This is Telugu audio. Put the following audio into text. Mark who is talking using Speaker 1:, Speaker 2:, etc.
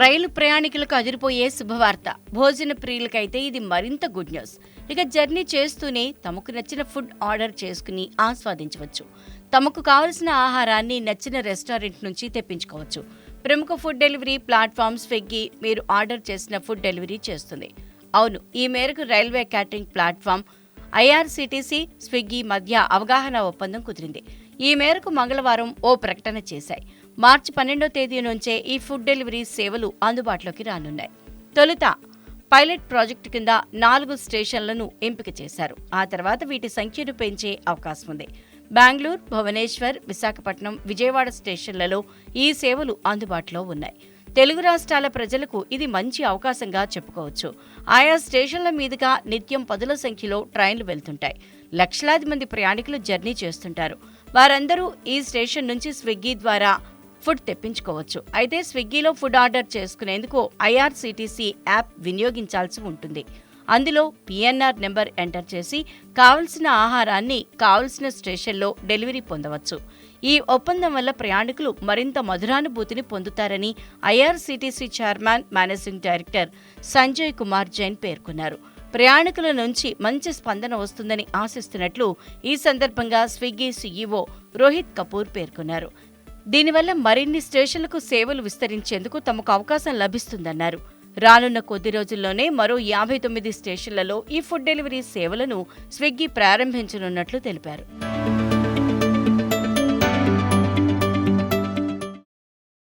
Speaker 1: రైలు ప్రయాణికులకు అదిరిపోయే శుభవార్త. భోజన ప్రియులకైతే ఇది మరింత గుడ్ న్యూస్. ఇక జర్నీ చేస్తూనే తమకు నచ్చిన ఫుడ్ ఆర్డర్ చేసుకుని ఆస్వాదించవచ్చు. తమకు కావలసిన ఆహారాన్ని నచ్చిన రెస్టారెంట్ నుంచి తెప్పించుకోవచ్చు. ప్రముఖ ఫుడ్ డెలివరీ ప్లాట్ఫామ్ స్విగ్గీ మీరు ఆర్డర్ చేసిన ఫుడ్ డెలివరీ చేస్తుంది. అవును ఈ మేరకు railway catering platform IRCTC Swiggy మధ్య అవగాహన ఒప్పందం కుదిరింది. ఈ మేరకు మంగళవారం ఓ ప్రకటన చేశాయి. మార్చి పన్నెండో తేదీ నుంచే ఈ ఫుడ్ డెలివరీ సేవలు అందుబాటులోకి రానున్నాయి. తొలుత పైలట్ ప్రాజెక్టు కింద నాలుగు స్టేషన్లను ఎంపిక చేశారు. ఆ తర్వాత వీటి సంఖ్యను పెంచే అవకాశం ఉంది. బెంగళూరు భువనేశ్వర్ విశాఖపట్నం విజయవాడ స్టేషన్లలో ఈ సేవలు అందుబాటులో ఉన్నాయి. తెలుగు రాష్ట్రాల ప్రజలకు ఇది మంచి అవకాశంగా చెప్పుకోవచ్చు. ఆయా స్టేషన్ల మీదుగా నిత్యం పదుల సంఖ్యలో ట్రైన్లు వెళ్తుంటాయి. లక్షలాది మంది ప్రయాణికులు జర్నీ చేస్తుంటారు. వారందరూ ఈ స్టేషన్ నుంచి స్విగ్గీ ద్వారా ఫుడ్ తెప్పించుకోవచ్చు. అయితే స్విగ్గీలో ఫుడ్ ఆర్డర్ చేసుకునేందుకు ఐఆర్సీటీసీ యాప్ వినియోగించాల్సి ఉంటుంది. అందులో పిఎన్ఆర్ నెంబర్ ఎంటర్ చేసి కావలసిన ఆహారాన్ని కావలసిన స్టేషన్లో డెలివరీ పొందవచ్చు. ఈ ఒప్పందం వల్ల ప్రయాణికులు మరింత మధురానుభూతిని పొందుతారని IRCTC chairman managing director Sanjay Kumar Jain పేర్కొన్నారు. ప్రయాణికుల నుంచి మంచి స్పందన వస్తుందని ఆశిస్తున్నట్లు ఈ సందర్భంగా స్విగ్గీ సీఈఓ రోహిత్ కపూర్ పేర్కొన్నారు. దీనివల్ల మరిన్ని స్టేషన్లకు సేవలు విస్తరించేందుకు తమకు అవకాశం లభిస్తుందన్నారు. రానున్న కొద్ది రోజుల్లోనే మరో యాభై తొమ్మిది స్టేషన్లలో ఈ ఫుడ్ డెలివరీ సేవలను స్విగ్గీ ప్రారంభించనున్నట్లు తెలిపారు.